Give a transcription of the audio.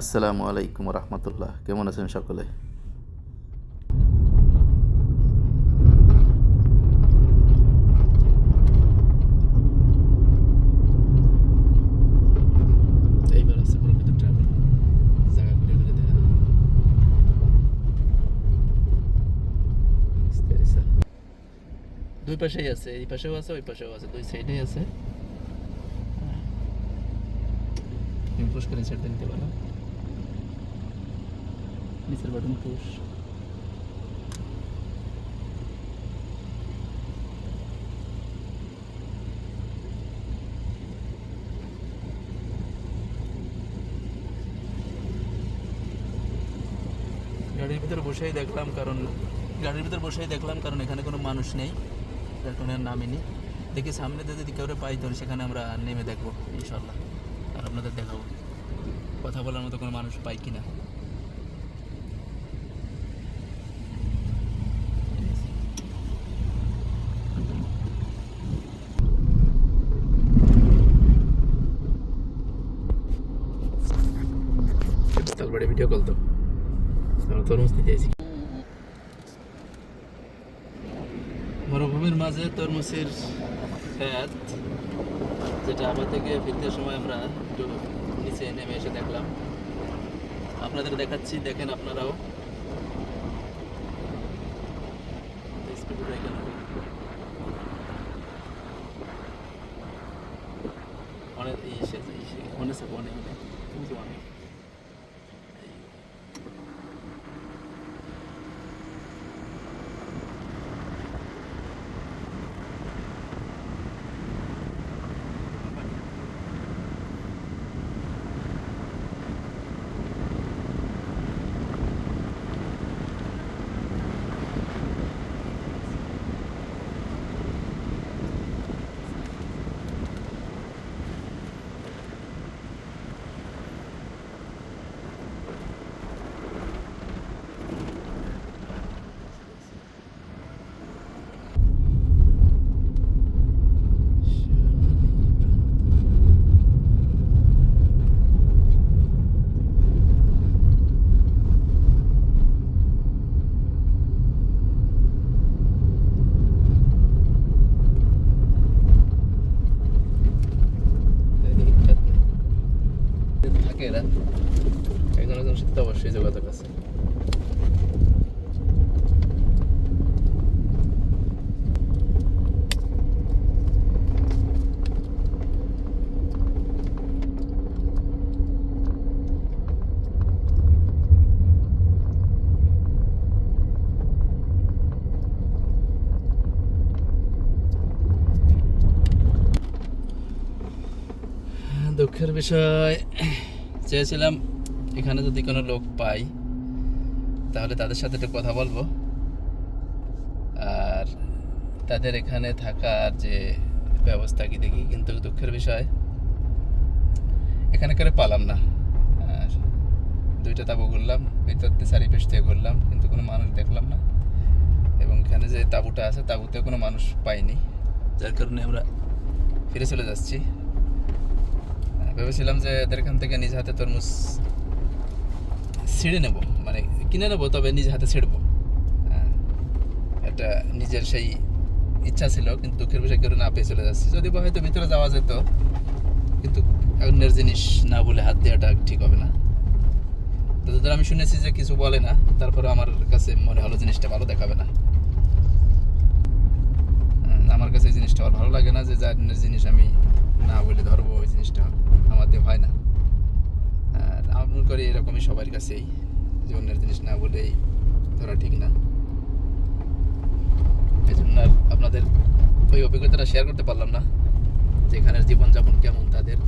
আসসালামু আলাইকুম রহমতুল্লাহ। কেমন আছেন সকলে। দুই পাশেই আছে, এই পাশেও আছে, ওই পাশেও আছে, দুই সাইডেই আছে। পুশ করে ছেড়ে দিতে পারো। নিচের বাটন পুশ গাড়ির ভিতরে বসেই দেখলাম কারণ, গাড়ির ভিতরে বসেই দেখলাম কারণ এখানে কোনো মানুষ নেই, যার আর নামিনি দেখি সামনে যদি কেউ পাই তাহলে সেখানে আমরা নেমে দেখব, ইনশাল্লাহ। আর আপনাদের দেখাবো। কথা বলার মতো কোনো মানুষ পাই কিনা। তালবাড়ি ভিডিও কল তো। তরমুজ নিতে আইছি। মরুভূমির মাঝে তরমুজের খ্যাত যেটা আবার থেকে ফিরতে সময় আমরা একটু নিচে নেমে এসে দেখলাম। আপনাদের দেখাচ্ছি, দেখেন আপনারাও। অনেক এই সে- অনেক অনেক অনেক তুমি তো অনেক থাকে এরা একজন একজন সাথে অবশ্যই যোগাযোগ আছে। দুঃখের বিষয় চেয়েছিলাম এখানে যদি কোনো লোক পাই, তাহলে তাদের সাথে একটু কথা বলব। আর তাদের এখানে থাকার যে ব্যবস্থা কি দেখি, কিন্তু দুঃখের বিষয়, এখানে করে পালাম না। দুইটা তাবু ঘুরলাম, ভিতর দিয়ে চারিপাশ থেকে ঘুরলাম, কিন্তু কোনো মানুষ দেখলাম না। এবং এখানে যে তাঁবুটা আছে তাঁবুতে কোনো মানুষ পাইনি। যার কারণে আমরা ফিরে চলে যাচ্ছি। ভেবেছিলাম যে এদের এখান থেকে নিজ হাতে তরমুজ ছিঁড়ে নেব। মানে কিনে নেব তবে নিজ হাতে ছিঁড়বো। হ্যাঁ, একটা নিজের সেই ইচ্ছা ছিল কিন্তু দুঃখের বিষয় কেউ না পেয়ে চলে যাচ্ছি। যদি হয়তো ভিতরে যাওয়া যেত কিন্তু অন্যের জিনিস না বলে হাত দেওয়াটা ঠিক হবে না। তো তাদের আমি শুনেছি যে কিছু বলে না তারপরে আমার কাছে মনে হলো জিনিসটা ভালো দেখাবে না। উম, আমার কাছে জিনিসটা ভালো লাগে না যে যার জিনিস আমি না বলে ধরবো ওই জিনিসটা আমার দিয়ে হয় না আর আমি মনে করি এরকমই সবার কাছেই, যে অন্যের জিনিস না বলেই ধরা ঠিক না। এই জন্য আপনাদের ওই অভিজ্ঞতাটা শেয়ার করতে পারলাম না যেখানের জীবনযাপন কেমন তাদের।